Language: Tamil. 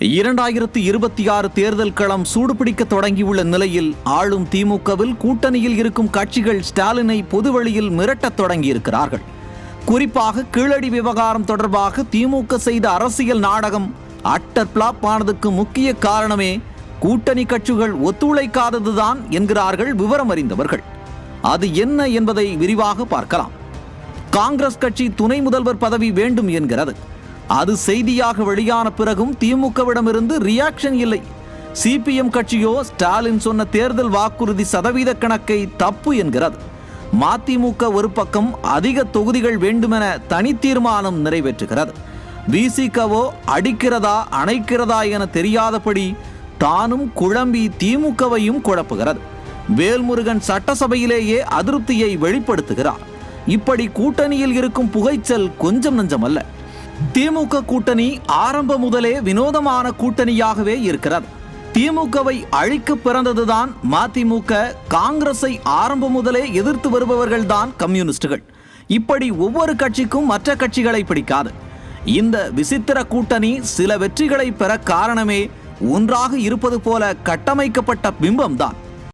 இரண்டாயிரத்தி இருபத்தி ஆறு தேர்தல் களம் சூடுபிடிக்க தொடங்கியுள்ள நிலையில் ஆளும் திமுகவில் கூட்டணியில் இருக்கும் கட்சிகள் ஸ்டாலினை பொதுவெளியில் மிரட்டத் தொடங்கியிருக்கிறார்கள். குறிப்பாக கீழடி விவகாரம் தொடர்பாக திமுக செய்த அரசியல் நாடகம் அட்டர் பிளாப் ஆனதுக்கு முக்கிய காரணமே கூட்டணி கட்சிகள் ஒத்துழைக்காததுதான் என்கிறார்கள் விவரம் அறிந்தவர்கள் அது என்ன என்பதை விரிவாக பார்க்கலாம். காங்கிரஸ் கட்சி துணை முதல்வர் பதவி வேண்டும் என்கிறது. அது செய்தியாக வெளியான பிறகும் திமுகவிடமிருந்து ரியாக்ஷன் இல்லை. சிபிஎம் கட்சியோ ஸ்டாலின் சொன்ன தேர்தல் வாக்குறுதி சதவீத கணக்கை தப்பு என்கிறது. மதிமுக ஒரு பக்கம் அதிக தொகுதிகள் வேண்டுமென தனி தீர்மானம் நிறைவேற்றுகிறது. விசிகவோ அடிக்கிறதா அணைக்கிறதா என தெரியாதபடி தானும் குழம்பி திமுகவையும் குழப்புகிறது. வேல்முருகன் சட்டசபையிலேயே அதிருப்தியை வெளிப்படுத்துகிறார். இப்படி கூட்டணியில் இருக்கும் புகைச்சல் கொஞ்சம் நஞ்சமல்ல. திமுக கூட்டணி ஆரம்ப முதலே வினோதமான கூட்டணியாகவே இருக்கிறது. திமுகவை அழிக்க பிறந்ததுதான் மதிமுக. காங்கிரஸை ஆரம்ப முதலே எதிர்த்து வருபவர்கள்தான் கம்யூனிஸ்டுகள். இப்படி ஒவ்வொரு கட்சிக்கும் மற்ற கட்சிகளை பிடிக்காது. இந்த விசித்திர கூட்டணி சில வெற்றிகளை பெற காரணமே ஒன்றாக இருப்பது போல கட்டமைக்கப்பட்ட பிம்பம்தான்.